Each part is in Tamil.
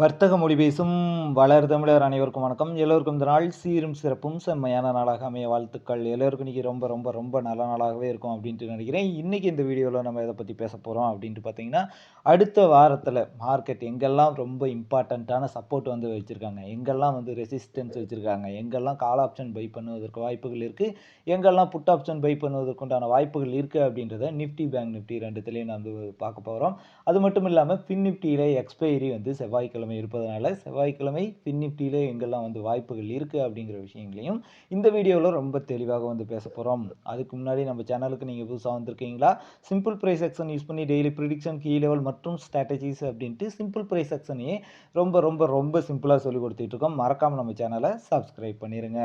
வர்த்தக மொழி பேசும் வளர் தமிழர் அனைவருக்கும் வணக்கம். எல்லோருக்கும் இந்த நாள் சீரும் சிறப்பும் செம்மையான நாளாக அமைய வாழ்த்துக்கள். எல்லோருக்கும் இன்றைக்கி ரொம்ப ரொம்ப ரொம்ப நல்ல நாளாகவே இருக்கும் அப்படின்ட்டு நினைக்கிறேன். இன்றைக்கி இந்த வீடியோவில் நம்ம இதை பற்றி பேச போகிறோம் அப்படின்ட்டு பார்த்தீங்கன்னா அடுத்த வாரத்தில் மார்க்கெட் எங்கெல்லாம் ரொம்ப இம்பார்ட்டண்ட்டான சப்போர்ட் வந்து வச்சுருக்காங்க எங்கெல்லாம் வந்து ரெசிஸ்டன்ஸ் வச்சுருக்காங்க எங்கெல்லாம் கால் ஆப்ஷன் பை பண்ணுவதற்கு வாய்ப்புகள் இருக்குது எங்கெல்லாம் புட் ஆப்ஷன் பை பண்ணுவதற்குண்டான வாய்ப்புகள் இருக்குது அப்படின்றத நிஃப்டி பேங்க் நிஃப்டி ரெண்டுத்துலேயும் வந்து பார்க்க போகிறோம் அது மட்டும் இல்லாமல் ஃபின் நிஃப்டியில் எக்ஸ்பைரி வந்து செவ்வாய்க்கிழமை இருப்பதனால செவ்வாய்க்கிழமை ஃபின் நிஃப்டியில் எங்கெல்லாம் வந்து வாய்ப்புகள் இருக்குது அப்படிங்கிற விஷயங்களையும் இந்த வீடியோவில் ரொம்ப தெளிவாக வந்து பேச போகிறோம் அதுக்கு முன்னாடி நம்ம சேனலுக்கு நீங்கள் புதுசாக வந்திருக்கீங்களா? சிம்பிள் ப்ரைஸ் செக்ஷன் யூஸ் பண்ணி டெய்லி ப்ரிடிக்ஷன் கீ லெவல் மற்றும் ஸ்ட்ராட்டஜிஸ் அப்படின்ட்டு சிம்பிள் ப்ரைஸ் செக்ஷனையே ரொம்ப ரொம்ப ரொம்ப சிம்பிளாக சொல்லி கொடுத்துட்ருக்கோம் மறக்காமல் நம்ம சேனலை சப்ஸ்கிரைப் பண்ணிடுங்க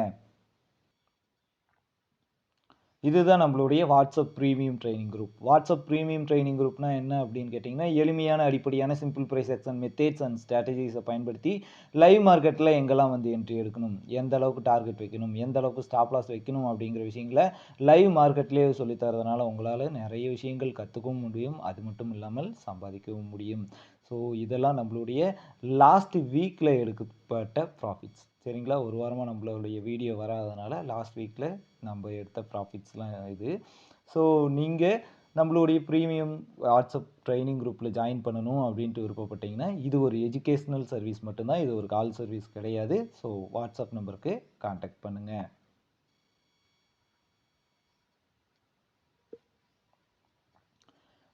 இதுதான் நம்மளுடைய WhatsApp premium training group. WhatsApp premium training குரூப்னா என்ன அப்படின்னு கேட்டிங்கன்னா எளிமையான அடிப்படையான simple price and methods and ஸ்ட்ராட்டஜிஸை பயன்படுத்தி லைவ் மார்க்கெட்டில் எங்கெல்லாம் வந்து என்ட்ரி எடுக்கணும் எந்த அளவுக்கு டார்கெட் வைக்கணும் எந்த அளவுக்கு ஸ்டாப் லாஸ் வைக்கணும் அப்படிங்கிற விஷயங்களை லைவ் மார்க்கெட்லேயே சொல்லித்தரதுனால உங்களால் நிறைய விஷயங்கள் கற்றுக்கவும் முடியும். அது மட்டும் இல்லாமல் சம்பாதிக்கவும் முடியும். ஸோ இதெல்லாம் நம்மளுடைய லாஸ்ட் வீக்கில் எடுக்கப்பட்ட ப்ராஃபிட்ஸ் சரிங்களா? ஒரு வாரமாக நம்மளுடைய வீடியோ வராதனால லாஸ்ட் வீக்கில் நம்ம எடுத்த ப்ராஃபிட்ஸ்லாம் இது. ஸோ நீங்கள் நம்மளுடைய ப்ரீமியம் வாட்ஸ்அப் ட்ரைனிங் குரூப்பில் ஜாயின் பண்ணணும் அப்படின்ட்டு விருப்பப்பட்டீங்கன்னா இது ஒரு எஜுகேஷ்னல் சர்வீஸ் மட்டும்தான். இது ஒரு கால் சர்வீஸ் கிடையாது. ஸோ வாட்ஸ்அப் நம்பருக்கு காண்டாக்ட் பண்ணுங்கள்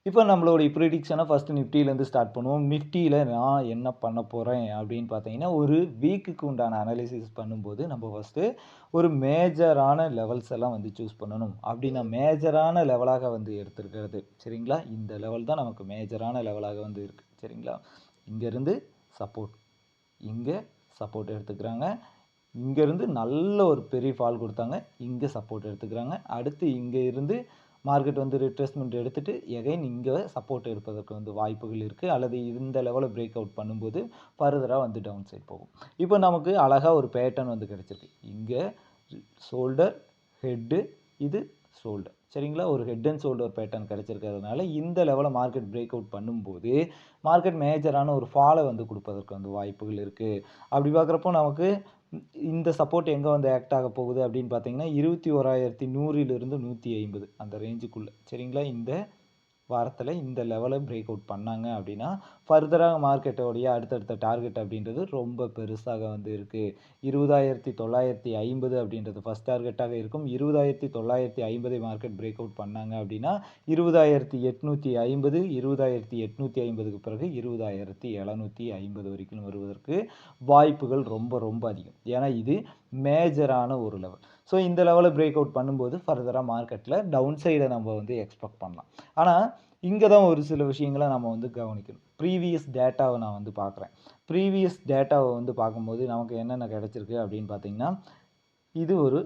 இப்போ நம்மளுடைய ப்ரிடிக்ஷனை ஃபஸ்ட்டு நிஃப்டியிலேருந்து ஸ்டார்ட் பண்ணுவோம். நிஃப்டியில் நான் என்ன பண்ண போகிறேன் அப்படின்னு பார்த்தீங்கன்னா ஒரு வீக்குக்கு உண்டான அனாலிசிஸ் பண்ணும்போது நம்ம ஃபஸ்ட்டு ஒரு மேஜரான லெவல்ஸ் எல்லாம் வந்து சூஸ் பண்ணணும். அப்படின்னா மேஜரான லெவலாக வந்து எடுத்துருக்கிறது. சரிங்களா? இந்த லெவல் தான் நமக்கு மேஜரான லெவலாக வந்து இருக்குது சரிங்களா? இங்கேருந்து சப்போர்ட் இங்கே சப்போர்ட் எடுத்துக்கிறாங்க. இங்கேருந்து நல்ல ஒரு பெரிய ஃபால் கொடுத்தாங்க. இங்கே சப்போர்ட் எடுத்துக்கிறாங்க. அடுத்து இங்கே இருந்து மார்க்கெட் வந்து ரிட்ரேஸ்மெண்ட் எடுத்துகிட்டு எகைன் இங்கே சப்போர்ட் எடுப்பதற்கு வந்து வாய்ப்புகள் இருக்குது அல்லது இந்த லெவலில் பிரேக் அவுட் பண்ணும்போது ஃபர்தராக வந்து டவுன் சைட் போகும். இப்போ நமக்கு அழகாக ஒரு பேட்டர்ன் வந்து கிடச்சிருக்கு. இங்கே ஷோல்டர் ஹெட்டு இது ஷோல்டர் சரிங்களா? ஒரு ஹெட் அண்ட் ஷோல்டர் பேட்டர்ன் கிடச்சிருக்கிறதுனால இந்த லெவலில் மார்க்கெட் பிரேக் அவுட் பண்ணும்போது மார்க்கெட் மேஜரான ஒரு ஃபாலை வந்து கொடுப்பதற்கு வந்து வாய்ப்புகள் இருக்குது அப்படி பார்க்குறப்போ நமக்கு இந்த சப்போர்ட் எங்கே வந்து ஆக்ட் ஆக போகுது அப்படின்னு பார்த்தீங்கன்னா இருபத்தி ஓராயிரத்தி நூறிலிருந்து நூற்றி ஐம்பது அந்த ரேஞ்சுக்குள்ளே சரிங்களா? இந்த வாரத்தில் இந்த லெவலை பிரேக் அவுட் பண்ணாங்க அப்படின்னா ஃபர்தராக மார்க்கெட்டோடைய அடுத்தடுத்த டார்கெட் அப்படின்றது ரொம்ப பெருசாக வந்து இருக்குது இருபதாயிரத்தி தொள்ளாயிரத்தி ஐம்பது அப்படின்றது ஃபஸ்ட் டார்கெட்டாக இருக்கும். இருபதாயிரத்தி தொள்ளாயிரத்தி ஐம்பதை மார்க்கெட் பிரேக் அவுட் பண்ணாங்க அப்படின்னா இருபதாயிரத்தி எட்நூற்றி ஐம்பது இருபதாயிரத்தி எட்நூற்றி ஐம்பதுக்கு பிறகு இருபதாயிரத்தி எழுநூற்றி ஐம்பது வரைக்கும் வருவதற்கு வாய்ப்புகள் ரொம்ப ரொம்ப அதிகம். ஏன்னா இது மேஜரான ஒரு லெவல் ஸோ இந்த லெவலில் பிரேக் அவுட் பண்ணும்போது ஃபர்தராக மார்க்கெட்டில் டவுன் சைடை நம்ம வந்து எக்ஸ்பெக்ட் பண்ணலாம். ஆனால் இங்கே தான் ஒரு சில விஷயங்களை நம்ம வந்து கவனிக்கணும். ப்ரீவியஸ் டேட்டாவை நான் வந்து பார்க்குறேன். ப்ரீவியஸ் டேட்டாவை வந்து பார்க்கும்போது நமக்கு என்னென்ன கிடச்சிருக்கு அப்படின்னு பார்த்தீங்கன்னா இது ஒரு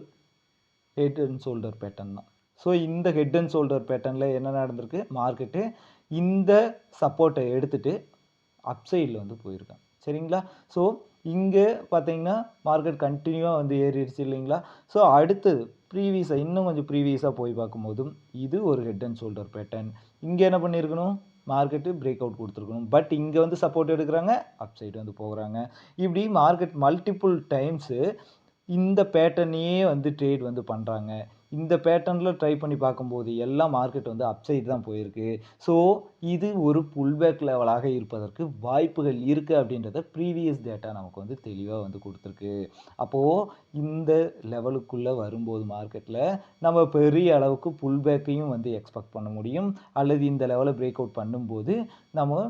ஹெட் அண்ட் ஷோல்டர் பேட்டர்ன் தான். ஸோ இந்த ஹெட் அண்ட் ஷோல்டர் பேட்டர்னில் என்ன நடந்திருக்கு? மார்க்கெட்டு இந்த சப்போர்ட்டை எடுத்துகிட்டு அப்சைடில் வந்து போயிருக்கேன் சரிங்களா? ஸோ இங்கே பார்த்தீங்கன்னா மார்க்கெட் கண்டினியூவாக வந்து ஏறிடுச்சு இல்லைங்களா? ஸோ அடுத்தது ப்ரீவியஸாக இன்னும் கொஞ்சம் ப்ரீவியஸாக போய் பார்க்கும்போதும் இது ஒரு ஹெட் அண்ட் ஷோல்டர் பேட்டர்ன் இங்கே என்ன பண்ணியிருக்கணும்? மார்க்கெட்டு பிரேக் அவுட் கொடுத்துருக்கணும். பட் இங்கே வந்து சப்போர்ட் எடுக்கிறாங்க அப் சைடு வந்து போகிறாங்க. இப்படி மார்க்கெட் மல்டிப்புள் டைம்ஸு இந்த பேட்டர்னையே வந்து ட்ரேட் வந்து பண்ணுறாங்க இந்த பேட்டர்னில் ட்ரை பண்ணி பார்க்கும்போது எல்லாம் மார்க்கெட் வந்து அப்சைட் தான் போயிருக்கு. ஸோ இது ஒரு புல்பேக் லெவலாக இருப்பதற்கு வாய்ப்புகள் இருக்குது அப்படின்றத ப்ரீவியஸ் டேட்டா நமக்கு வந்து தெளிவாக வந்து கொடுத்துருக்கு. அப்போது இந்த லெவலுக்குள்ளே வரும்போது மார்க்கெட்டில் நம்ம பெரிய அளவுக்கு புல்பேக்கையும் வந்து எக்ஸ்பெக்ட் பண்ண முடியும். அல்லது இந்த லெவலை பிரேக் அவுட் பண்ணும்போது நம்ம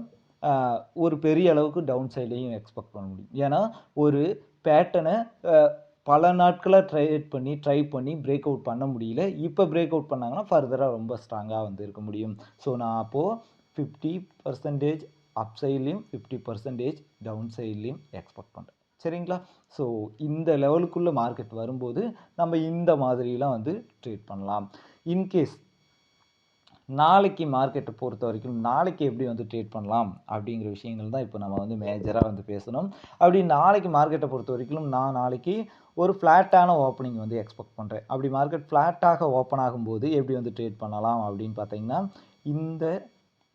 ஒரு பெரிய அளவுக்கு டவுன் சைடையும் எக்ஸ்பெக்ட் பண்ண முடியும். ஏன்னா ஒரு பேட்டனை பல நாட்களாக ட்ரைட் பண்ணி ட்ரை பண்ணி பிரேக் அவுட் பண்ண முடியல. இப்போ பிரேக் அவுட் பண்ணாங்கன்னா ஃபர்தராக ரொம்ப ஸ்ட்ராங்காக வந்து இருக்க முடியும். ஸோ நான் அப்போது ஃபிஃப்டி பர்சன்டேஜ் அப் சைட்லேயும் ஃபிஃப்டி பர்சன்டேஜ் டவுன் சைட்லேயும் எக்ஸ்பெக்ட் பண்ணுறேன் சரிங்களா? ஸோ இந்த லெவலுக்குள்ளே மார்க்கெட் வரும்போது நம்ம இந்த மாதிரிலாம் வந்து ட்ரேட் பண்ணலாம். இன்கேஸ் நாளைக்கு மார்க்கெட்டை பொறுத்த வரைக்கும் நாளைக்கு எப்படி வந்து ட்ரேட் பண்ணலாம் அப்படிங்கிற விஷயங்கள் தான் இப்போ நம்ம வந்து மேஜராக வந்து பேசணும். அப்படி நாளைக்கு மார்க்கெட்டை பொறுத்த வரைக்கும் நான் நாளைக்கு ஒரு ஃப்ளாட்டான ஓப்பனிங் வந்து எக்ஸ்பெக்ட் பண்ணுறேன் அப்படி மார்க்கெட் ஃப்ளாட்டாக ஓப்பன் ஆகும்போது எப்படி வந்து ட்ரேட் பண்ணலாம் அப்படின்னு பார்த்தீங்கன்னா இந்த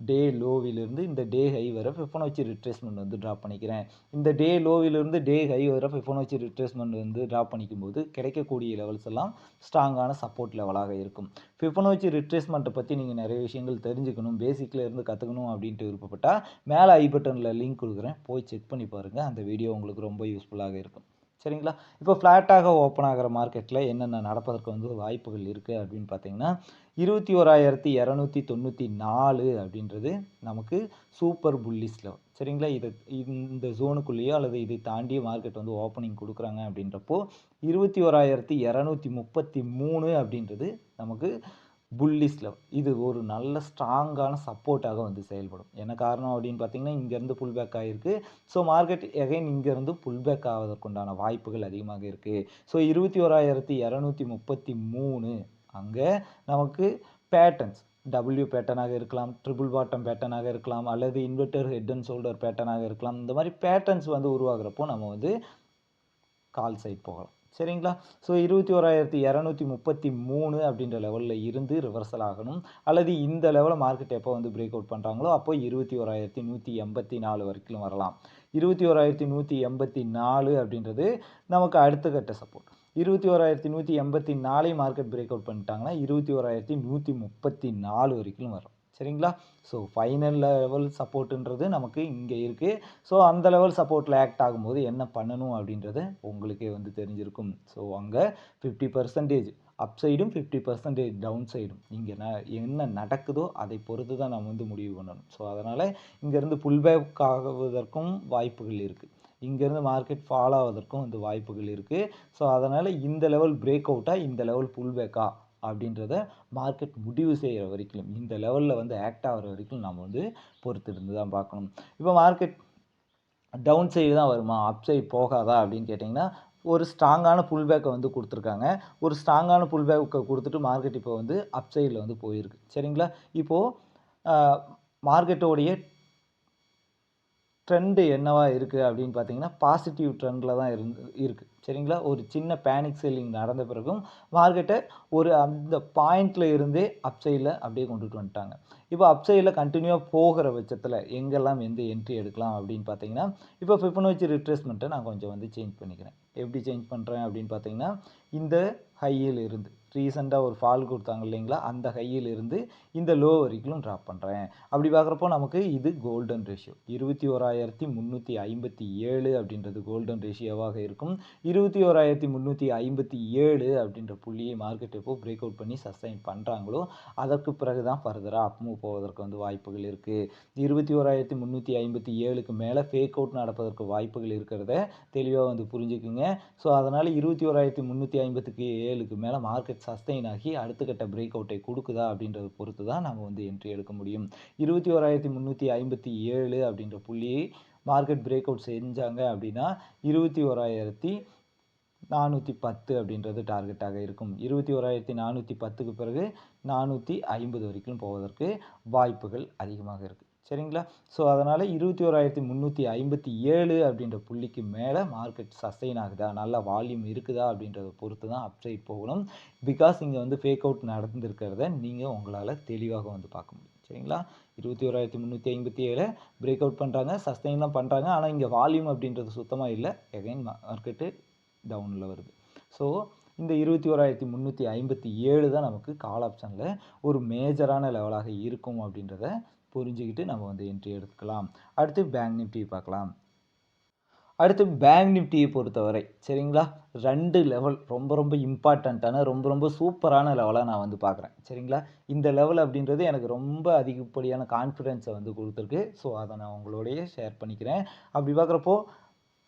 டே லோவிலிருந்து இந்த டே ஹை வரை ஃபிஃபனோச்சி ரிட்ரேஸ்மெண்ட் வந்து ட்ராப் பண்ணிக்கிறேன். இந்த டே லோவிலிருந்து டே ஹை வரை ஃபிஃபனோச்சி ரிட்ரேஸ்மெண்ட் வந்து ட்ராப் பண்ணிக்கும்போது கிடைக்கக்கூடிய லெவல்ஸ் எல்லாம் ஸ்ட்ராங்கான சப்போர்ட் லெவலாக இருக்கும். ஃபிஃபனோச்சி ரிட்ரேஸ்மெண்ட்டை பற்றி நீங்கள் நிறைய விஷயங்கள் தெரிஞ்சுக்கணும் பேசிக்கில் இருந்து கற்றுக்கணும் அப்படின்ட்டு விருப்பப்பட்டால் மேலே ஐ பட்டனில் லிங்க் கொடுக்குறேன். போய் செக் பண்ணி பாருங்கள் அந்த வீடியோ உங்களுக்கு ரொம்ப யூஸ்ஃபுல்லாக இருக்கும். சரிங்களா? இப்போ ஃப்ளாட்டாக ஓப்பன் ஆகிற மார்க்கெட்டில் என்னென்ன நடப்பதற்கு வந்து வாய்ப்புகள் இருக்குது அப்படின்னு பார்த்தீங்கன்னா இருபத்தி ஓராயிரத்தி இரநூத்தி தொண்ணூற்றி நாலு அப்படின்றது நமக்கு சூப்பர் புல்லிஸில் சரிங்களா? இது இந்த ஜோனுக்குள்ளேயோ அல்லது இதை தாண்டி மார்க்கெட் வந்து ஓப்பனிங் கொடுக்குறாங்க அப்படின்றப்போ இருபத்தி ஓராயிரத்தி இரநூத்தி முப்பத்தி மூணு அப்படின்றது நமக்கு புல்லிஸ் லெவல் இது ஒரு நல்ல ஸ்ட்ராங்கான சப்போர்ட்டாக வந்து செயல்படும். என்ன காரணம் அப்படின்னு பார்த்தீங்கன்னா இங்கேருந்து புல் பேக் ஆகிருக்கு ஸோ மார்க்கெட் எகைன் இங்கேருந்து புல் பேக் ஆவதற்குண்டான வாய்ப்புகள் அதிகமாக இருக்குது ஸோ இருபத்தி ஓராயிரத்தி இரநூத்தி முப்பத்தி மூணு அங்கே நமக்கு பேட்டர்ன்ஸ் டபுள்யூ பேட்டர்னாக இருக்கலாம் ட்ரிபிள் பாட்டம் பேட்டர்னாக இருக்கலாம் அல்லது இன்வெர்டர் ஹெட் அண்ட் ஷோல்டர் பேட்டர்னாக இருக்கலாம். இந்த மாதிரி பேட்டர்ன்ஸ் வந்து உருவாகிறப்போ நம்ம வந்து கால் சைட் போகலாம். சரிங்களா? ஸோ இருபத்தி ஓராயிரத்தி இரநூத்தி முப்பத்தி மூணு அப்படின்ற லெவலில் இருந்து ரிவர்சல் ஆகணும். அல்லது இந்த லெவலில் மார்க்கெட் எப்போ வந்து பிரேக் அவுட் பண்ணுறாங்களோ அப்போ இருபத்தி ஓராயிரத்தி நூற்றி எண்பத்தி நாலு வரைக்கும் வரலாம். இருபத்தி ஓராயிரத்தி நூற்றி எண்பத்தி நாலு அப்படின்றது நமக்கு அடுத்த கட்ட சப்போர்ட் இருபத்தி ஓராயிரத்தி நூற்றி எண்பத்தி நாலே மார்க்கெட் பிரேக் அவுட் பண்ணிட்டாங்கன்னா இருபத்தி ஓராயிரத்தி நூற்றி முப்பத்தி நாலு வரைக்கும் வரும். சரிங்களா? ஸோ ஃபைனல் லெவல் சப்போர்ட்டுன்றது நமக்கு இங்கே இருக்குது ஸோ அந்த லெவல் சப்போர்ட்டில் ஆக்ட் ஆகும்போது என்ன பண்ணணும் அப்படின்றது உங்களுக்கே வந்து தெரிஞ்சிருக்கும். ஸோ அங்கே ஃபிஃப்டி பர்சன்டேஜ் அப் சைடும் ஃபிஃப்டி பர்சன்டேஜ் டவுன் சைடும் இங்கே ந என்ன நடக்குதோ அதை பொறுத்து தான் நம்ம வந்து முடிவு பண்ணணும். ஸோ அதனால் இங்கேருந்து புல்பேக் ஆகுவதற்கும் வாய்ப்புகள் இருக்குது இங்கேருந்து மார்க்கெட் ஃபால் ஆவதற்கும் வந்து வாய்ப்புகள் இருக்குது ஸோ அதனால் இந்த லெவல் பிரேக் அவுட்டாக இந்த லெவல் புல்பேக்கா அப்படின்றத மார்க்கெட் முடிவு செய்கிற வரைக்கும் இந்த லெவலில் வந்து ஆக்ட் ஆகிற வரைக்கும் நம்ம வந்து பொறுத்து இருந்து தான் பார்க்கணும். இப்போ மார்க்கெட் டவுன் சைடு தான் வருமா? அப் சைடு போகாதா? அப்படின்னு கேட்டிங்கன்னா ஒரு ஸ்ட்ராங்கான புல்பேக்கை வந்து கொடுத்துருக்காங்க. ஒரு ஸ்ட்ராங்கான புல்பேக்கை கொடுத்துட்டு மார்க்கெட் இப்போ வந்து அப் சைடில் வந்து போயிருக்கு. சரிங்களா? இப்போது மார்க்கெட்டோடைய ட்ரெண்டு என்னவா இருக்குது அப்படின்னு பார்த்தீங்கன்னா பாசிட்டிவ் ட்ரெண்டில் தான் இருந்து இருக்குது சரிங்களா? ஒரு சின்ன பேனிக் செல்லிங் நடந்த பிறகும் மார்க்கெட்டை ஒரு அந்த பாயிண்டில் இருந்தே அப் சைடில் அப்படியே கொண்டுட்டு வந்துட்டாங்க. இப்போ அப் சைடில் கண்டினியூவாக போகிற பட்சத்தில் எங்கெல்லாம் எந்த என்ட்ரி எடுக்கலாம் அப்படின்னு பார்த்தீங்கன்னா இப்போ ஃபிஃபனோச்சி ரிட்ரேஸ்மெண்ட்டை நான் கொஞ்சம் வந்து சேஞ்ச் பண்ணிக்கிறேன். எப்படி சேஞ்ச் பண்ணுறேன் அப்படின்னு பார்த்தீங்கன்னா இந்த ஹையில் இருந்து. ரீசெண்டாக ஒரு ஃபால் கொடுத்தாங்க இல்லைங்களா? அந்த ஹையில் இந்த லோ வரைக்கும் ட்ராப் பண்ணுறேன் அப்படி பார்க்குறப்போ நமக்கு இது கோல்டன் ரேஷியோ இருபத்தி ஓராயிரத்தி முந்நூற்றி ஐம்பத்தி ஏழு அப்படின்றது கோல்டன் ரேஷியோவாக இருக்கும். இருபத்தி ஓராயிரத்தி முந்நூற்றி ஐம்பத்தி ஏழு அப்படின்ற புள்ளியை மார்க்கெட் எப்போ பிரேக் அவுட் பண்ணி சஸ்டைன் பண்ணுறாங்களோ அதற்கு பிறகு தான் ஃபர்தராக அப் மூவ் போவதற்கு வந்து வாய்ப்புகள் இருக்குது இருபத்தி ஓராயிரத்தி முந்நூற்றி ஐம்பத்தி ஏழுக்கு மேலே ஃபேக் அவுட் நடப்பதற்கு வாய்ப்புகள் இருக்கிறத தெளிவாக வந்து புரிஞ்சுக்குங்க. ஸோ அதனால் இருபத்தி ஓராயிரத்தி முந்நூற்றி ஐம்பத்துக்கு ஏழுக்கு மேலே மார்க்கெட் சஸ்டெயின் ஆகி அடுத்த கட்ட பிரேக் அவுட்டை கொடுக்குதா அப்படின்றத பொறுத்து தான் நம்ம வந்து என்ட்ரி எடுக்க முடியும். இருபத்தி ஓராயிரத்தி முந்நூற்றி ஐம்பத்தி ஏழு அப்படின்ற புள்ளியை மார்க்கெட் பிரேக் அவுட் செஞ்சாங்க அப்படின்னா இருபத்தி ஓராயிரத்தி நானூற்றி பத்து அப்படின்றது டார்கெட்டாக இருக்கும். இருபத்தி ஓராயிரத்தி நானூற்றி பத்துக்கு பிறகு நானூற்றி ஐம்பது வரைக்கும் போவதற்கு வாய்ப்புகள் அதிகமாக இருக்குது சரிங்களா? ஸோ அதனால் இருபத்தி ஓராயிரத்தி முந்நூற்றி ஐம்பத்தி ஏழு அப்படின்ற புள்ளிக்கு மேலே மார்க்கெட் சஸ்டெயின் ஆகுதா? நல்ல வால்யூம் இருக்குதா? அப்படின்றத பொறுத்து தான் அப்சைட் போகணும். பிகாஸ் இங்கே வந்து ஃபேக் அவுட் நடந்திருக்கிறத நீங்கள் உங்களால் தெளிவாக வந்து பார்க்க முடியும். சரிங்களா? இருபத்தி ஓராயிரத்தி முந்நூற்றி ஐம்பத்தி ஏழு பிரேக் அவுட் பண்ணுறாங்க சஸ்டெயின்லாம் பண்ணுறாங்க ஆனால் இங்கே வால்யூம் அப்படின்றது சுத்தமாக இல்லை. எகைன் மார்க்கெட்டு டவுனில் வருது. ஸோ இந்த இருபத்தி ஓராயிரத்தி முந்நூற்றி ஐம்பத்தி ஏழு தான் நமக்கு கால் ஆப்ஷனில் ஒரு மேஜரான லெவலாக இருக்கும் அப்படின்றத புரிஞ்சுக்கிட்டு நம்ம வந்து என்ட்ரி எடுத்துக்கலாம் அடுத்து பேங்க் நிஃப்டி பார்க்கலாம். அடுத்து பேங்க் நிஃப்டியை பொறுத்தவரை சரிங்களா? ரெண்டு லெவல் ரொம்ப ரொம்ப இம்பார்ட்டண்ட்டான ரொம்ப ரொம்ப சூப்பரான லெவலாக நான் வந்து பார்க்குறேன். சரிங்களா? இந்த லெவல் அப்படின்றது எனக்கு ரொம்ப அதிகப்படியான கான்ஃபிடென்ஸை வந்து கொடுத்துருக்கு. ஸோ அதை நான் உங்களோடையே ஷேர் பண்ணிக்கிறேன். அப்படி பார்க்குறப்போ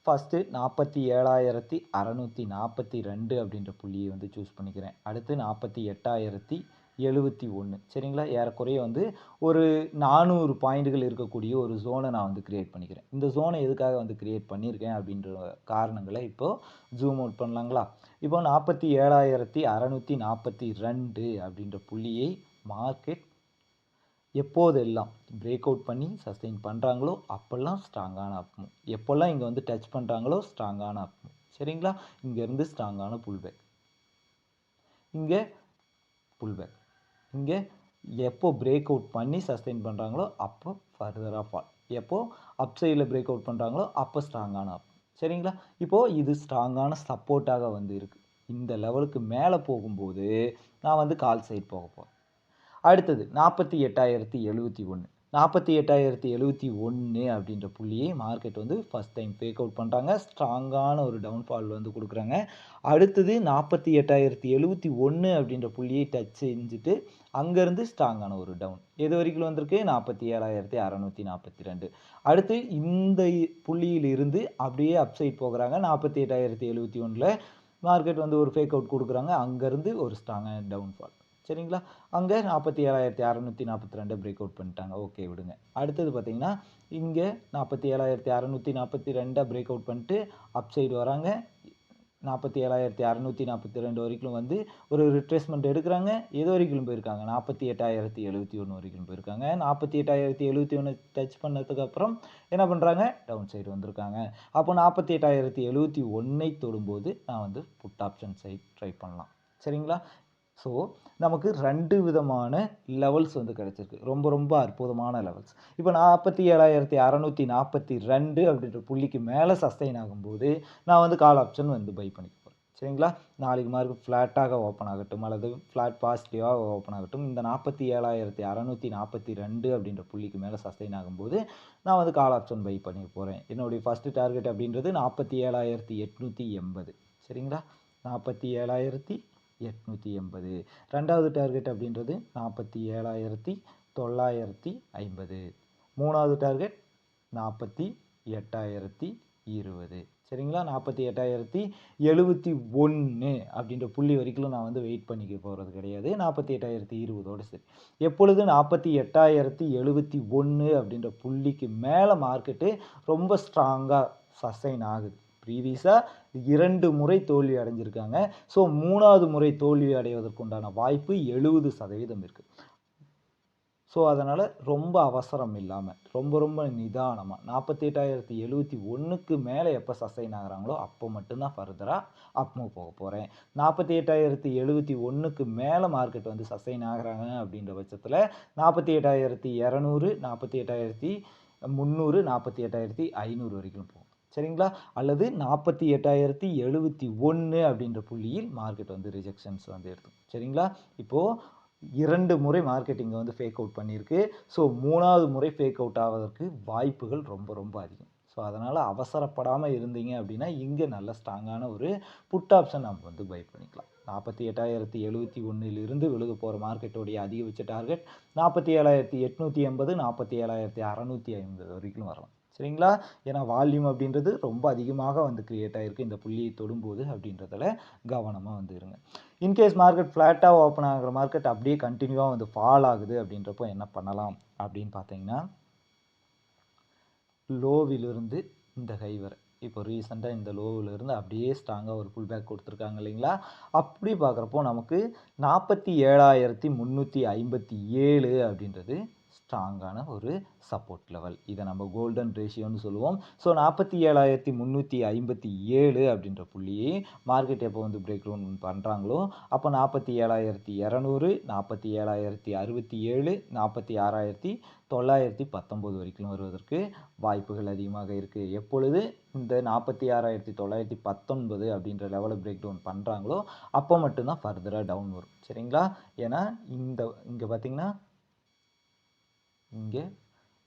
ஃபஸ்ட்டு நாற்பத்தி ஏழாயிரத்தி அறநூற்றி நாற்பத்தி ரெண்டு அப்படின்ற புள்ளியை வந்து சூஸ் பண்ணிக்கிறேன். அடுத்து நாற்பத்தி எட்டாயிரத்தி எழுபத்தி ஒன்று சரிங்களா? ஏறக்குறைய வந்து ஒரு நானூறு பாயிண்ட்டுகள் இருக்கக்கூடிய ஒரு ஜோனை நான் வந்து க்ரியேட் பண்ணிக்கிறேன். இந்த ஜோனை எதுக்காக வந்து க்ரியேட் பண்ணியிருக்கேன் அப்படின்ற காரணங்களை இப்போது ஜூம் அவுட் பண்ணலாங்களா? இப்போ நாற்பத்தி ஏழாயிரத்தி அறநூற்றி நாற்பத்தி ரெண்டு அப்படின்ற புள்ளியை மார்க்கெட் எப்போதெல்லாம் பிரேக் அவுட் பண்ணி சஸ்டெயின் பண்ணுறாங்களோ அப்போல்லாம் ஸ்ட்ராங்கான அப் எப்போல்லாம் இங்கே வந்து டச் பண்ணுறாங்களோ ஸ்ட்ராங்கான அப் சரிங்களா? இங்கேருந்து ஸ்ட்ராங்கான புல்பேக் இங்கே புல்பேக் இங்கே எப்போ பிரேக் அவுட் பண்ணி சஸ்டெயின் பண்ணுறாங்களோ அப்போ ஃபர்தராக ஃபால் எப்போது அப் சைடில் பிரேக் அவுட் பண்ணுறாங்களோ அப்போ ஸ்ட்ராங்கான அப் சரிங்களா? இப்போது இது ஸ்ட்ராங்கான சப்போர்ட்டாக வந்து இருக்குது இந்த லெவலுக்கு மேலே போகும்போது நான் வந்து கால் சைட் போக போகிறேன் அடுத்தது நாற்பத்தி எட்டாயிரத்தி எழுபத்தி ஒன்று நாற்பத்தி எட்டாயிரத்தி எழுபத்தி ஒன்று அப்படின்ற புள்ளியை மார்க்கெட் வந்து ஃபஸ்ட் டைம் ஃபேக் அவுட் பண்ணுறாங்க ஸ்ட்ராங்கான ஒரு டவுன்ஃபால் வந்து கொடுக்குறாங்க. அடுத்தது நாற்பத்தி எட்டாயிரத்தி எழுபத்தி ஒன்று அப்படின்ற புள்ளியை டச் செஞ்சுட்டு அங்கேருந்து ஸ்ட்ராங்கான ஒரு டவுன் எது வரைக்கும் வந்திருக்கு? நாற்பத்தி ஏழாயிரத்தி அறநூற்றி நாற்பத்தி ரெண்டு. அடுத்து இந்த புள்ளியில் இருந்து அப்படியே அப்சைட் போகிறாங்க. நாற்பத்தி எட்டாயிரத்தி எழுபத்தி ஒன்றில் மார்க்கெட் வந்து ஒரு ஃபேக் அவுட் கொடுக்குறாங்க. அங்கேருந்து ஒரு ஸ்ட்ராங்கான டவுன்ஃபால் சரிங்களா? அங்கே நாற்பத்தி ஏழாயிரத்தி அறநூற்றி நாற்பத்தி ரெண்டு பிரேக் அவுட் பண்ணிட்டாங்க. ஓகே விடுங்க. அடுத்தது பார்த்தீங்கன்னா இங்கே நாற்பத்தி ஏழாயிரத்தி அறநூற்றி நாற்பத்தி ரெண்டை பிரேக் அவுட் பண்ணிட்டு அப் சைடு வராங்க. நாற்பத்தி ஏழாயிரத்தி அறநூற்றி நாற்பத்தி ரெண்டு வரைக்கும் வந்து ஒரு ரிட்ரேஸ்மெண்ட் எடுக்கிறாங்க. எது வரைக்கும் போயிருக்காங்க? நாற்பத்தி எட்டாயிரத்தி எழுபத்தி ஒன்று வரைக்கும் போயிருக்காங்க. நாற்பத்தி எட்டாயிரத்தி எழுபத்தி ஒன்று டச் பண்ணதுக்கப்புறம் என்ன பண்ணுறாங்க டவுன் சைடு வந்திருக்காங்க. அப்போ நாற்பத்தி எட்டாயிரத்தி எழுபத்தி ஒன்றை தொடும்போது நான் வந்து புட் ஆப்ஷன் சைட் ட்ரை பண்ணலாம். சரிங்களா? ஸோ நமக்கு ரெண்டு விதமான லெவல்ஸ் வந்து கிடச்சிருக்கு. ரொம்ப ரொம்ப அற்புதமான லெவல்ஸ் இப்போ நாற்பத்தி ஏழாயிரத்தி அறநூற்றி நாற்பத்தி ரெண்டு அப்படின்ற புள்ளிக்கு மேலே சஸ்டைன் ஆகும்போது நான் வந்து கால் ஆப்ஷன் வந்து பை பண்ணிக்க போகிறேன் சரிங்களா? நாளைக்கு மார்க் ஃப்ளாட்டாக ஓப்பன் ஆகட்டும் அல்லது ஃப்ளாட் பாசிட்டிவாக ஓப்பன் ஆகட்டும் இந்த நாற்பத்தி ஏழாயிரத்தி அறநூற்றி நாற்பத்தி ரெண்டு அப்படின்ற புள்ளிக்கு மேலே சஸ்டைன் ஆகும்போது நான் வந்து கால் ஆப்ஷன் பை பண்ணி போகிறேன் என்னுடைய ஃபஸ்ட்டு டார்கெட் அப்படின்றது நாற்பத்தி ஏழாயிரத்தி எட்நூற்றி எண்பது. சரிங்களா? நாற்பத்தி ஏழாயிரத்தி எட்நூற்றி எண்பது. ரெண்டாவது டார்கெட் அப்படின்றது நாற்பத்தி ஏழாயிரத்தி தொள்ளாயிரத்தி ஐம்பது. மூணாவது டார்கெட் நாற்பத்தி எட்டாயிரத்தி இருபது. சரிங்களா? நாற்பத்தி எட்டாயிரத்தி எழுபத்தி ஒன்று அப்படின்ற புள்ளி வரைக்கும் நான் வந்து வெயிட் பண்ணிக்க போகிறது கிடையாது. நாற்பத்தி எட்டாயிரத்தி இருபதோடு சரி. எப்பொழுது நாற்பத்தி எட்டாயிரத்தி எழுபத்தி ஒன்று அப்படின்ற புள்ளிக்கு மேலே மார்க்கெட்டு ரொம்ப ஸ்ட்ராங்காக சஸ்டைன் ஆகுது. ப்ரீவியஸாக இரண்டு முறை தோல்வி அடைஞ்சிருக்காங்க. ஸோ மூணாவது முறை தோல்வி அடைவதற்குண்டான வாய்ப்பு எழுபது சதவீதம் இருக்குது ஸோ அதனால் ரொம்ப அவசரம் இல்லாமல் ரொம்ப ரொம்ப நிதானமாக நாற்பத்தி எட்டாயிரத்தி எழுபத்தி ஒன்றுக்கு மேலே எப்போ சஸ்டைன் ஆகுறாங்களோ அப்போ மட்டும்தான் ஃபர்தராக அப்போ போக போகிறேன் நாற்பத்தி எட்டாயிரத்தி எழுபத்தி ஒன்றுக்கு மேலே மார்க்கெட் வந்து சஸ்டைன் ஆகுறாங்க அப்படின்ற பட்சத்தில் நாற்பத்தி எட்டாயிரத்தி இரநூறு நாற்பத்தி எட்டாயிரத்தி முந்நூறு நாற்பத்தி எட்டாயிரத்தி ஐநூறு வரைக்கும் போகும். சரிங்களா? அல்லது நாற்பத்தி எட்டாயிரத்தி எழுபத்தி ஒன்று அப்படின்ற புள்ளியில் மார்க்கெட் வந்து ரிஜெக்ஷன்ஸ் வந்து எடுத்துக்கும். சரிங்களா? இப்போது இரண்டு முறை மார்க்கெட்டிங்கை வந்து ஃபேக் அவுட் பண்ணியிருக்கு. ஸோ மூணாவது முறை ஃபேக் அவுட் ஆவதற்கு வாய்ப்புகள் ரொம்ப ரொம்ப அதிகம். ஸோ அதனால் அவசரப்படாமல் இருந்தீங்க அப்படின்னா இங்கே நல்ல ஸ்ட்ராங்கான ஒரு புட் ஆப்ஷன் நம்ம வந்து பை பண்ணிக்கலாம். நாற்பத்தி எட்டாயிரத்தி எழுபத்தி ஒன்றிலிருந்து விழுக போகிற மார்க்கெட்டோடைய அதிகபட்ச டார்கெட் நாற்பத்தி ஏழாயிரத்தி எட்நூற்றி எண்பது நாற்பத்தி ஏழாயிரத்தி அறநூற்றி ஐம்பது வரைக்கும் வரலாம். சரிங்களா? ஏன்னா வால்யூம் அப்படின்றது ரொம்ப அதிகமாக வந்து க்ரியேட் ஆகிருக்கு இந்த புள்ளியை தொடும்போது அப்படின்றதில் கவனமாக வந்து இருங்க. இன்கேஸ் மார்க்கெட் ஃப்ளாட்டாக ஓப்பன் ஆகிற மார்க்கெட் அப்படியே கண்டினியூவாக வந்து ஃபால் ஆகுது அப்படின்றப்போ என்ன பண்ணலாம்? அப்படின்னு பார்த்தீங்கன்னா லோவிலிருந்து இந்த ஹை வரை. இப்போ ரீசெண்டாக இந்த லோவிலிருந்து அப்படியே ஸ்ட்ராங்காக ஒரு புல் பேக் கொடுத்துருக்காங்க இல்லைங்களா? அப்படி பார்க்குறப்போ நமக்கு நாற்பத்தி ஏழாயிரத்தி முந்நூற்றி ஐம்பத்தி ஏழு அப்படின்றது ஸ்ட்ராங்கான ஒரு சப்போர்ட் லெவல் இதை நம்ம கோல்டன் ரேஷியோன்னு சொல்லுவோம். ஸோ நாற்பத்தி ஏழாயிரத்தி முந்நூற்றி ஐம்பத்தி ஏழு அப்படின்ற புள்ளியை மார்க்கெட் எப்போ வந்து பிரேக் டவுன் பண்ணுறாங்களோ அப்போ நாற்பத்தி ஏழாயிரத்தி இரநூறு நாற்பத்தி ஏழாயிரத்தி அறுபத்தி ஏழு நாற்பத்தி ஆறாயிரத்தி தொள்ளாயிரத்தி பத்தொம்போது வரைக்கும் வருவதற்கு வாய்ப்புகள் அதிகமாக இருக்குது எப்பொழுது இந்த நாற்பத்தி ஆறாயிரத்தி தொள்ளாயிரத்தி பத்தொன்பது அப்படின்ற லெவலை பிரேக் டவுன் பண்ணுறாங்களோ அப்போ மட்டும்தான் ஃபர்தராக டவுன் வரும். சரிங்களா? ஏன்னா இந்த இங்கே பார்த்தீங்கன்னா இங்கே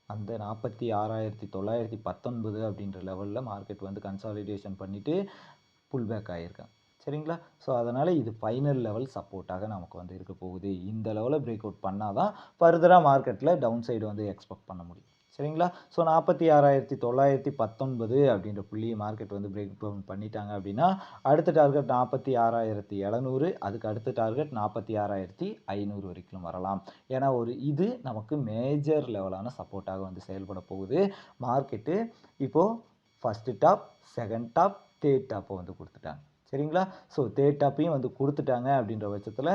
அந்த நாற்பத்தி ஆறாயிரத்தி தொள்ளாயிரத்தி பத்தொன்பது அப்படின்ற லெவலில் மார்க்கெட் வந்து கன்சாலிடேஷன் பண்ணிவிட்டு புல் பேக் ஆகியிருக்காங்க சரிங்களா? ஸோ அதனால் இது ஃபைனல் லெவல் சப்போர்ட்டாக நமக்கு வந்து இருக்க போகுது. இந்த லெவலில் பிரேக் அவுட் பண்ணால் தான் ஃபர்தராக மார்க்கெட்டில் டவுன் சைடு வந்து எக்ஸ்பெக்ட் பண்ண முடியும். சரிங்களா? ஸோ நாற்பத்தி ஆறாயிரத்தி தொள்ளாயிரத்தி பத்தொன்பது அப்படின்ற புள்ளியை மார்க்கெட் வந்து பிரேக் டவுன் பண்ணிட்டாங்க அப்படின்னா அடுத்த டார்கெட் நாற்பத்தி ஆறாயிரத்தி எழுநூறு அதுக்கு அடுத்த டார்கெட் நாற்பத்தி ஆறாயிரத்தி ஐநூறு வரைக்கும் வரலாம். ஏன்னா ஒரு இது நமக்கு மேஜர் லெவலான சப்போர்ட்டாக வந்து செயல்பட போகுது. மார்க்கெட்டு இப்போது first top second top third டாப்பை வந்து கொடுத்துட்டாங்க. சரிங்களா? ஸோ தேர்ட் டாப்பையும் வந்து கொடுத்துட்டாங்க அப்படின்ற பட்சத்தில்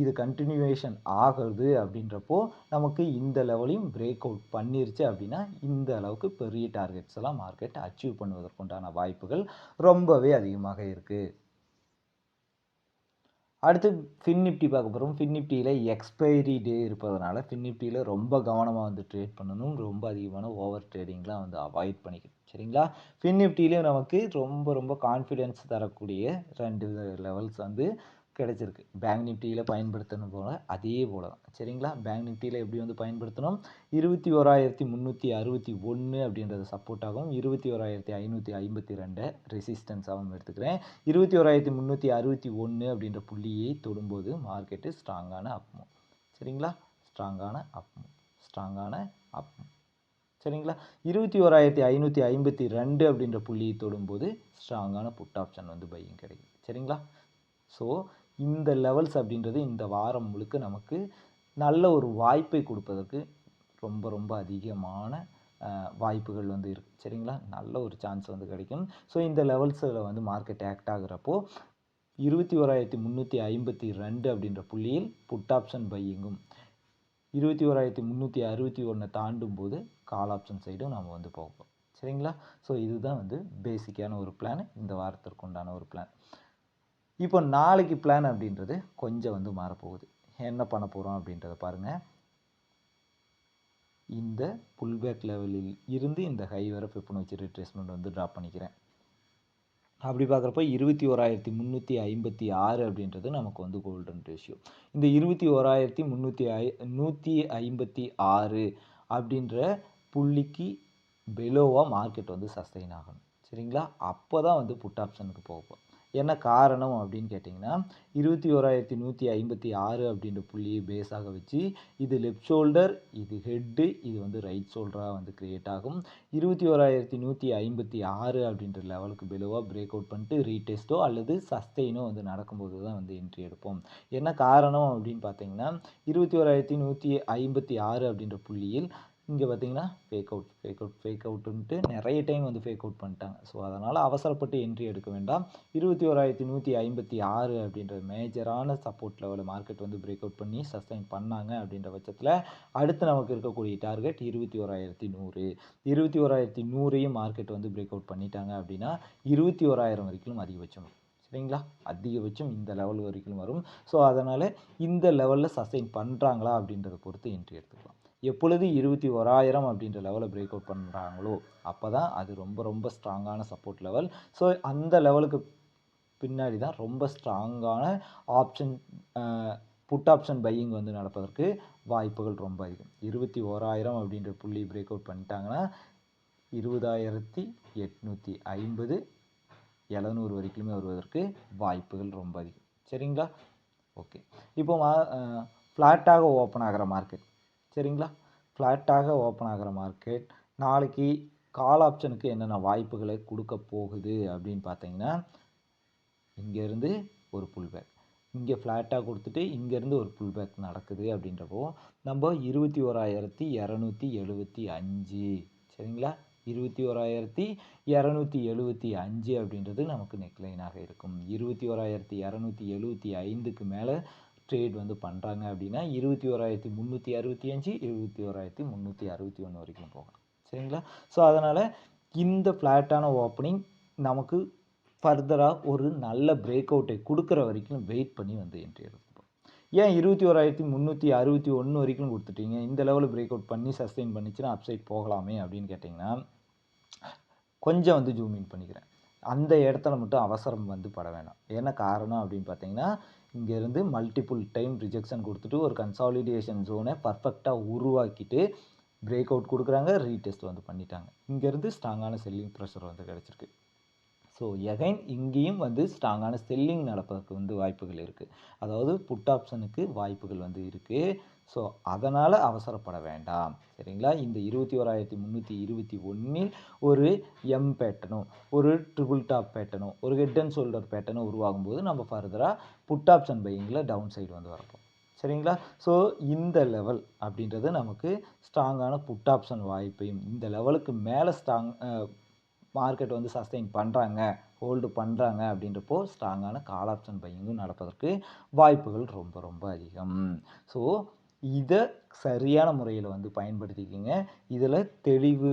இது கண்டினியூவேஷன் ஆகுது அப்படின்றப்போ நமக்கு இந்த லெவலையும் பிரேக் அவுட் பண்ணிருச்சு அப்படின்னா இந்த அளவுக்கு பெரிய டார்கெட்ஸ் எல்லாம் மார்க்கெட் அச்சீவ் பண்ணுவதற்குண்டான வாய்ப்புகள் ரொம்பவே அதிகமாக இருக்குது அடுத்து ஃபின் நிஃப்டி பார்க்க போகிறோம் ஃபின் நிஃப்டியில் எக்ஸ்பைரி டே இருப்பதனால ஃபின் நிஃப்டியில் ரொம்ப கவனமாக வந்து ட்ரேட் பண்ணணும். ரொம்ப அதிகமான ஓவர் ட்ரேடிங்லாம் வந்து அவாய்ட் பண்ணிக்கணும். சரிங்களா? ஃபின் நிஃப்டிலையும் நமக்கு ரொம்ப ரொம்ப கான்ஃபிடென்ஸ் தரக்கூடிய ரெண்டு லெவல்ஸ் வந்து கிடைச்சிருக்கு. பேங்க் நிஃப்டியில் பயன்படுத்தணும் போல் அதே போல் தான். சரிங்களா? பேங்க் நிஃப்டியில் எப்படி வந்து பயன்படுத்தணும் இருபத்தி ஓராயிரத்தி முந்நூற்றி அறுபத்தி ஒன்று அப்படின்றது சப்போர்ட்டாகவும் இருபத்தி ஓராயிரத்தி ஐநூற்றி ஐம்பத்தி ரெண்டு ரெசிஸ்டன்ஸாகவும் எடுத்துக்கிறேன். இருபத்தி ஓராயிரத்தி முந்நூற்றி அறுபத்தி ஒன்று அப்படின்ற புள்ளியை தொடும்போது மார்க்கெட்டு ஸ்ட்ராங்கான அப்மூவ் சரிங்களா? ஸ்ட்ராங்கான அப்மோ ஸ்ட்ராங்கான அப்மூவ் சரிங்களா? இருபத்தி ஓராயிரத்தி ஐநூற்றி ஐம்பத்தி ரெண்டு அப்படின்ற புள்ளியை தொடும்போது ஸ்ட்ராங்கான புட் ஆப்ஷன் வந்து பையிங் கிடைக்கும் சரிங்களா? ஸோ இந்த லெவல்ஸ் அப்படின்றது இந்த வாரம் முழுக்க நமக்கு நல்ல ஒரு வாய்ப்பை கொடுப்பதற்கு ரொம்ப ரொம்ப அதிகமான வாய்ப்புகள் வந்து இருக்குது சரிங்களா? நல்ல ஒரு சான்ஸ் வந்து கிடைக்கும். ஸோ இந்த லெவல்ஸில் வந்து மார்க்கெட் ஆக்ட் ஆகிறப்போ இருபத்தி ஓராயிரத்தி முந்நூற்றி ஐம்பத்தி ரெண்டு அப்படின்ற புள்ளியில் புட் ஆப்ஷன் பையிங்கும் இருபத்தி ஓராயிரத்தி முந்நூற்றி அறுபத்தி ஒன்றை தாண்டும் போது கால் ஆப்ஷன் சைடும் நம்ம வந்து போவோம் சரிங்களா? ஸோ இதுதான் வந்து பேசிக்கான ஒரு பிளான் இந்த வாரத்திற்கு உண்டான ஒரு பிளான் இப்போ நாளைக்கு பிளான் அப்படின்றது கொஞ்சம் வந்து மாறப்போகுது. என்ன பண்ண போகிறோம் அப்படின்றத பாருங்கள் இந்த புல்பேக் லெவலில் இருந்து இந்த ஹை வர ஃபிப்னோச்சி ரிட்ரேஸ்மெண்ட் வந்து ட்ராப் பண்ணிக்கிறேன். அப்படி பார்க்குறப்ப இருபத்தி ஓராயிரத்தி முந்நூற்றி ஐம்பத்தி ஆறு அப்படின்றது நமக்கு வந்து கோல்டன் ரேஷியோ இந்த இருபத்தி ஓராயிரத்தி முந்நூற்றி ஐ நூற்றி ஐம்பத்தி ஆறு அப்படின்ற புள்ளிக்கு பெலோவாக மார்க்கெட் வந்து சஸ்டெயின் ஆகணும். சரிங்களா? அப்போ தான் வந்து புட் ஆப்ஷனுக்கு போகும் என்ன காரணம் அப்படின்னு கேட்டிங்கன்னா இருபத்தி ஓராயிரத்தி நூற்றி ஐம்பத்தி ஆறு அப்படின்ற புள்ளியை பேஸாக வச்சு இது லெஃப்ட் ஷோல்டர் இது ஹெட்டு இது வந்து ரைட் ஷோல்டராக வந்து கிரியேட் ஆகும். இருபத்தி ஓராயிரத்தி நூற்றி ஐம்பத்தி ஆறு அப்படின்ற லெவலுக்கு பிலோவாக பிரேக் அவுட் பண்ணிட்டு ரீடெஸ்ட்டோ அல்லது சஸ்டெயினோ வந்து நடக்கும்போது தான் வந்து என்ட்ரி எடுப்போம். என்ன காரணம் அப்படின்னு பார்த்தீங்கன்னா இருபத்தி ஓராயிரத்தி நூற்றி ஐம்பத்தி ஆறு அப்படின்ற புள்ளியில் இங்கே பார்த்தீங்கன்னா fake out fake out fake அவுட்டுன்ட்டு நிறைய டைம் வந்து ஃபேக் அவுட் பண்ணிட்டாங்க. ஸோ அதனால் அவசரப்பட்டு என்ட்ரி எடுக்க வேண்டாம். இருபத்தி ஓராயிரத்தி நூற்றி ஐம்பத்தி ஆறு அப்படின்ற மேஜரான சப்போர்ட் லெவலில் மார்க்கெட் வந்து பிரேக் அவுட் பண்ணி சஸ்டைன் பண்ணாங்க அப்படின்ற பட்சத்தில் அடுத்து நமக்கு இருக்கக்கூடிய டார்கெட் இருபத்தி ஓராயிரத்தி நூறு. இருபத்தி ஓராயிரத்தி நூறையும் மார்க்கெட் வந்து பிரேக் அவுட் பண்ணிட்டாங்க அப்படின்னா இருபத்தி ஓராயிரம் வரைக்கும் அதிகபட்சம். சரிங்களா? அதிகபட்சம் இந்த லெவல் வரைக்கும் வரும். ஸோ அதனால் இந்த லெவலில் சஸ்டைன் பண்ணுறாங்களா அப்படின்றத பொறுத்து என்ட்ரி எடுத்துக்கலாம். எப்பொழுது இருபத்தி ஓராயிரம் அப்படின்ற லெவலை பிரேக் அவுட் பண்ணுறாங்களோ அப்போ தான் அது ரொம்ப ரொம்ப ஸ்ட்ராங்கான சப்போர்ட் லெவல் ஸோ அந்த லெவலுக்கு பின்னாடி தான் ரொம்ப ஸ்ட்ராங்கான ஆப்ஷன் புட் ஆப்ஷன் பையிங் வந்து நடப்பதற்கு வாய்ப்புகள் ரொம்ப அதிகம். இருபத்தி ஓராயிரம் அப்படின்ற புள்ளி பிரேக் அவுட் பண்ணிட்டாங்கன்னா இருபதாயிரத்தி எட்நூற்றி ஐம்பது எழுநூறு வரைக்குமே வருவதற்கு வாய்ப்புகள் ரொம்ப அதிகம். சரிங்களா? ஓகே இப்போ ஃப்ளாட்டாக ஓப்பன் ஆகிற மார்க்கெட் சரிங்களா? ஃப்ளாட்டாக ஓப்பன் ஆகிற மார்க்கெட். நாளைக்கு கால் ஆப்ஷனுக்கு என்னென்ன வாய்ப்புகளை கொடுக்க போகுது அப்படின்னு பார்த்தீங்கன்னா இங்கேருந்து ஒரு புல்பேக் இங்கே ஃப்ளாட்டாக கொடுத்துட்டு இங்கேருந்து ஒரு புல்பேக் நடக்குது அப்படின்றப்போ நம்ம இருபத்தி ஓராயிரத்தி இரநூத்தி எழுபத்தி அஞ்சு சரிங்களா? இருபத்தி ஓராயிரத்தி இரநூத்தி எழுபத்தி அஞ்சு அப்படின்றது நமக்கு நெக்லைனாக இருக்கும். இருபத்தி ஓராயிரத்தி இரநூத்தி எழுபத்தி ஐந்துக்கு மேலே ட்ரேட் வந்து பண்ணுறாங்க அப்படின்னா இருபத்தி ஓராயிரத்தி முந்நூற்றி அறுபத்தி அஞ்சு இருபத்தி ஓராயிரத்தி முந்நூற்றி அறுபத்தி ஒன்று வரைக்கும் போகலாம். சரிங்களா? ஸோ அதனால் இந்த ஃப்ளாட்டான ஓப்பனிங் நமக்கு ஃபர்தராக ஒரு நல்ல பிரேக் அவுட்டை கொடுக்குற வரைக்கும் வெயிட் பண்ணி வந்து என்ட்ரி எடுத்துப்போம் ஏன் இருபத்தி ஓராயிரத்தி முந்நூற்றி அறுபத்தி ஒன்று வரைக்கும் கொடுத்துட்டீங்க? இந்த லெவலில் பிரேக் அவுட் பண்ணி சஸ்டெயின் பண்ணிச்சுன்னா அப்சைட் போகலாமே அப்படின்னு கேட்டிங்கன்னா கொஞ்சம் வந்து ஜூம் இன் பண்ணிக்கிறேன். அந்த இடத்துல மட்டும் அவசரம் வந்து பட வேணாம். என்ன காரணம் அப்படின்னு பார்த்தீங்கன்னா இங்கேருந்து மல்டிபிள் டைம் ரிஜெக்ஷன் கொடுத்துட்டு ஒரு கன்சாலிடேஷன் ஜோனை பர்ஃபெக்டாக உருவாக்கிட்டு பிரேக் அவுட் கொடுக்குறாங்க ரீடெஸ்ட் வந்து பண்ணிட்டாங்க. இங்கேருந்து ஸ்ட்ராங்கான செல்லிங் ப்ரெஷர் வந்து கிடச்சிருக்கு. ஸோ எகைன் இங்கேயும் வந்து ஸ்ட்ராங்கான செல்லிங் நடப்பதற்கு வந்து வாய்ப்புகள் இருக்குது அதாவது புட் ஆப்ஷனுக்கு வாய்ப்புகள் வந்து இருக்குது ஸோ அதனால் அவசரப்பட வேண்டாம். சரிங்களா? இந்த இருபத்தி ஓராயிரத்தி முந்நூற்றி இருபத்தி ஒன்றில் ஒரு எம் பேட்டனும் ஒரு ட்ரிபிள் டாப் பேட்டனும் ஒரு ஹெட் அண்ட் ஷோல்டர் பேட்டனும் உருவாகும் போது நம்ம ஃபர்தராக புட் ஆப்ஷன் பையிங்கில் டவுன் சைடு வந்து வரப்போம். சரிங்களா? ஸோ இந்த லெவல் அப்படின்றது நமக்கு ஸ்ட்ராங்கான புட் ஆப்ஷன் வாய்ப்பையும் இந்த லெவலுக்கு மேலே ஸ்ட்ராங் மார்க்கெட் வந்து சஸ்டெயின் பண்ணுறாங்க ஹோல்டு பண்ணுறாங்க அப்படின்றப்போ ஸ்ட்ராங்கான கால் ஆப்ஷன் பையிங்கும் நடப்பதற்கு வாய்ப்புகள் ரொம்ப ரொம்ப அதிகம். ஸோ இதை சரியான முறையில் வந்து பயன்படுத்திக்கிங்க. இதில் தெளிவு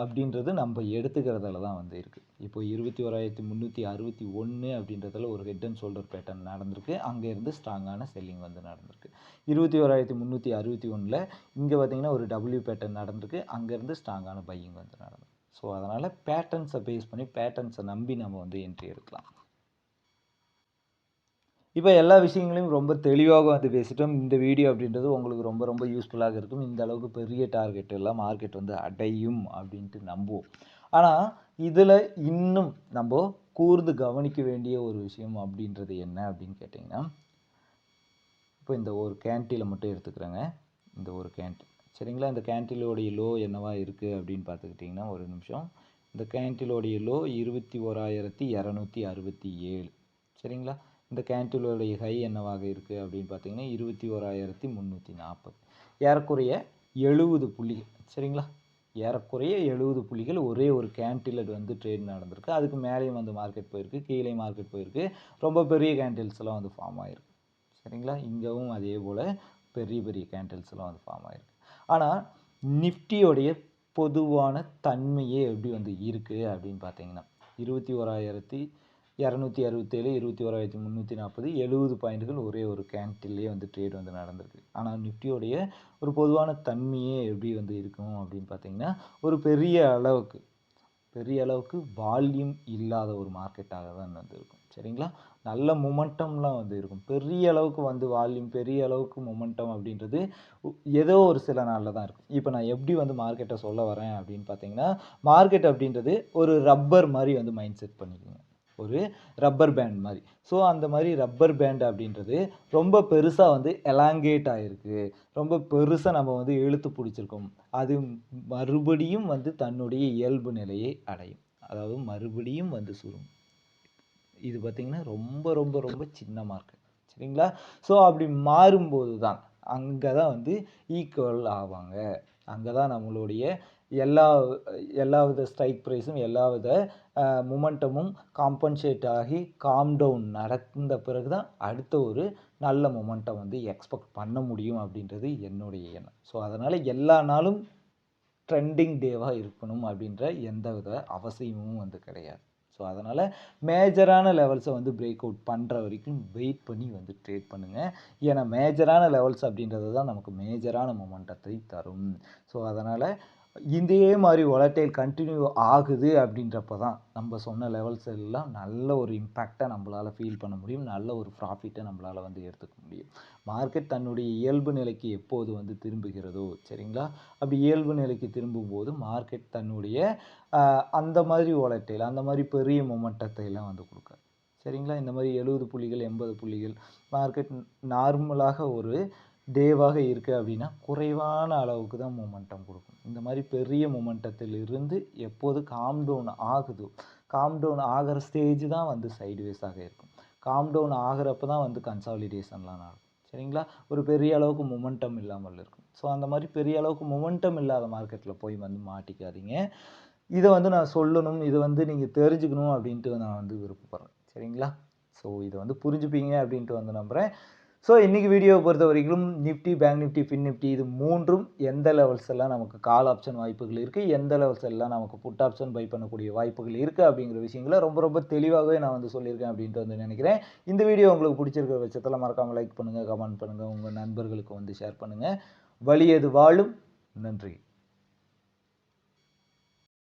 அப்படின்றது நம்ம எடுத்துக்கிறதுல தான் வந்து இருக்குது இப்போ இருபத்தி ஓராயிரத்தி முந்நூற்றி அறுபத்தி ஒன்று அப்படின்றதுல ஒரு ஹெட் அண்ட் ஷோல்டர் பேட்டர்ன் நடந்திருக்கு. அங்கேருந்து ஸ்ட்ராங்கான செல்லிங் வந்து நடந்திருக்கு. இருபத்தி ஓராயிரத்தி முந்நூற்றி அறுபத்தி ஒன்றில் இங்கே பார்த்தீங்கன்னா ஒரு டபுள்யூ பேட்டர்ன் நடந்திருக்கு. அங்கேருந்து ஸ்ட்ராங்கான பையிங் வந்து நடந்திருக்கு. ஸோ அதனால் பேட்டர்ன்ஸை பேஸ் பண்ணி பேட்டர்ன்ஸை நம்பி நம்ம வந்து என்ட்ரி எடுக்கலாம். இப்போ எல்லா விஷயங்களையும் ரொம்ப தெளிவாக வந்து பேசிட்டோம். இந்த வீடியோ அப்படின்றது உங்களுக்கு ரொம்ப ரொம்ப யூஸ்ஃபுல்லாக இருக்கும். இந்த அளவுக்கு பெரிய டார்கெட் எல்லாம் மார்க்கெட் வந்து அடையும் அப்படின்ட்டு நம்புவோம். ஆனால் இதில் இன்னும் நம்ம கூர்ந்து கவனிக்க வேண்டிய ஒரு விஷயம் அப்படின்றது என்ன அப்படின்னு கேட்டிங்கன்னா இப்போ இந்த ஒரு கேன்டீனில் மட்டும் எடுத்துக்கிறேங்க. இந்த ஒரு கேன்டீன் சரிங்களா? இந்த கேன்டீலோடைய லோ என்னவா இருக்குது அப்படின்னு பார்த்துக்கிட்டிங்கன்னா ஒரு நிமிஷம். இந்த கேன்டீலோடைய லோ இருபத்தி ஓராயிரத்தி இரநூத்தி அறுபத்தி ஏழு. சரிங்களா? இந்த கேன்டீலோடைய ஹை என்னவாக இருக்குது அப்படின்னு பார்த்தீங்கன்னா இருபத்தி ஓராயிரத்தி முந்நூற்றி நாற்பது. ஏறக்குறைய எழுபது புள்ளிகள் சரிங்களா? ஏறக்குறைய எழுபது புள்ளிகள் ஒரே ஒரு கேன்டில் வந்து ட்ரேட் நடந்திருக்கு. அதுக்கு மேலேயும் வந்து மார்க்கெட் போயிருக்கு கீழே மார்க்கெட் போயிருக்கு. ரொம்ப பெரிய கேண்டில்ஸ்லாம் வந்து ஃபார்ம் ஆகிருக்கு சரிங்களா? இங்கேவும் அதே போல் பெரிய பெரிய கேண்டில்ஸ்லாம் வந்து ஃபார்ம் ஆகிருக்கு ஆனால் நிஃப்டியோடைய பொதுவான தன்மையே எப்படி வந்து இருக்குது அப்படின்னு பார்த்தீங்கன்னா இருபத்தி ஓராயிரத்தி இரநூத்தி அறுபத்தேழு இருபத்தி ஓராயிரத்தி முந்நூற்றி நாற்பது எழுபது பாயிண்ட்டுகள் ஒரே ஒரு கேண்டில்லே வந்து ட்ரேட் வந்து நடந்திருக்கு. ஆனால் நிஃப்டியோடைய ஒரு பொதுவான தன்மையே எப்படி வந்து இருக்கும் அப்படின்னு பார்த்தீங்கன்னா ஒரு பெரிய அளவுக்கு பெரிய அளவுக்கு வால்யூம் இல்லாத ஒரு மார்க்கெட்டாக தான் வந்து இருக்கும். சரிங்களா? நல்ல மொமெண்டம்லாம் வந்து இருக்கும். பெரிய அளவுக்கு வந்து வால்யூம் பெரிய அளவுக்கு மொமெண்டம் அப்படின்றது ஏதோ ஒரு சில நாளில் தான் இருக்கும். இப்போ நான் எப்படி வந்து மார்க்கெட்டை சொல்ல வரேன் அப்படின்னு பார்த்தீங்கன்னா மார்க்கெட் அப்படின்றது ஒரு ரப்பர் மாதிரி வந்து மைண்ட் செட் பண்ணிக்கோங்க. ஒரு ரப்பர் பேண்ட் மாதிரி. ஸோ அந்த மாதிரி ரப்பர் பேண்ட் அப்படின்றது ரொம்ப பெருசாக வந்து எலாங்கேட் ஆகிருக்கு ரொம்ப பெருசாக நம்ம வந்து இழுத்து பிடிச்சிருக்கோம். அது மறுபடியும் வந்து தன்னுடைய இயல்பு நிலையை அடையும். அதாவது மறுபடியும் வந்து சுரும். இது பார்த்திங்கன்னா ரொம்ப ரொம்ப ரொம்ப சின்னமாக இருக்குது சரிங்களா? ஸோ அப்படி மாறும்போது தான் அங்கே தான் வந்து ஈக்குவல் ஆவாங்க. அங்கே தான் நம்மளுடைய எல்லா எல்லா வித ஸ்ட்ரைக் ப்ரைஸும் எல்லா வித மொமெண்டமும் காம்பன்சேட் ஆகி காம் டவுன் நடந்த பிறகு தான் அடுத்த ஒரு நல்ல மொமெண்டம் வந்து எக்ஸ்பெக்ட் பண்ண முடியும் அப்படின்றது என்னுடைய எண்ணம். ஸோ அதனால் எல்லா நாளும் ட்ரெண்டிங் டேவாக இருக்கணும் அப்படின்ற எந்த வித அவசியமும் வந்து கிடையாது. ஸோ அதனால் மேஜரான லெவல்ஸை வந்து பிரேக் அவுட் பண்ணுற வரைக்கும் வெயிட் பண்ணி வந்து ட்ரேட் பண்ணுங்கள் ஏன்னா மேஜரான லெவல்ஸ் அப்படின்றது தான் நமக்கு மேஜரான மொமெண்டத்தை தரும். ஸோ அதனால் இதே மாதிரி ஒலட்டைல் கண்டினியூ ஆகுது அப்படின்றப்ப தான் நம்ம சொன்ன லெவல்ஸ் எல்லாம் நல்ல ஒரு இம்பேக்டை நம்மளால் ஃபீல் பண்ண முடியும். நல்ல ஒரு ப்ராஃபிட்டை நம்மளால் வந்து எடுத்துக்க முடியும். மார்க்கெட் தன்னுடைய இயல்பு நிலைக்கு எப்போது வந்து திரும்புகிறதோ சரிங்களா? அப்படி இயல்பு நிலைக்கு திரும்பும்போது மார்க்கெட் தன்னுடைய அந்த மாதிரி ஒலட்டைல் அந்த மாதிரி பெரிய மொமெண்டத்தை எல்லாம் வந்து கொடுக்காது. சரிங்களா? இந்த மாதிரி எழுபது புள்ளிகள் எண்பது புள்ளிகள் மார்க்கெட் நார்மலாக ஒரு டேவாக இருக்குது அப்படின்னா குறைவான அளவுக்கு தான் மொமெண்டம் கொடுக்கும். இந்த மாதிரி பெரிய மொமெண்டத்தில் இருந்து எப்போது காம் டவுன் ஆகுதோ காம் டவுன் ஆகிற ஸ்டேஜ் தான் வந்து சைடுவேஸாக இருக்கும். காம் டவுன் ஆகிறப்ப தான் வந்து கன்சாலிடேஷன்லாம் நடக்கும். சரிங்களா? ஒரு பெரிய அளவுக்கு மொமெண்டம் இல்லாமல் இருக்கும். ஸோ அந்த மாதிரி பெரிய அளவுக்கு மொமெண்டம் இல்லாத மார்க்கெட்டில் போய் வந்து மாட்டிக்காதீங்க. இதை வந்து நான் சொல்லணும் இதை வந்து நீங்கள் தெரிஞ்சுக்கணும் அப்படின்ட்டு நான் வந்து விருப்பப்படுறேன். சரிங்களா? ஸோ இதை வந்து புரிஞ்சுப்பீங்க அப்படின்ட்டு வந்து நம்புகிறேன் ஸோ இன்றைக்கி வீடியோவை பொறுத்த வரைக்கும் Nifty bank Nifty fin Nifty இது மூன்றும் எந்த லெவல்ஸ் எல்லாம் நமக்கு கால் ஆப்ஷன் வாய்ப்புகள் இருக்குது எந்த லெவல்ஸ் எல்லாம் நமக்கு புட் ஆப்ஷன் பை பண்ணக்கூடிய வாய்ப்புகள் இருக்குது அப்படிங்கிற விஷயங்களை ரொம்ப ரொம்ப தெளிவாகவே நான் வந்து சொல்லியிருக்கேன் அப்படின்ட்டு வந்து நினைக்கிறேன். இந்த வீடியோ உங்களுக்கு பிடிச்சிருக்கிற பட்சத்தில் மறக்காமல் லைக் பண்ணுங்கள் கமெண்ட் பண்ணுங்கள் உங்கள் நண்பர்களுக்கு வந்து ஷேர் பண்ணுங்கள் வலியது வாழும்? நன்றி.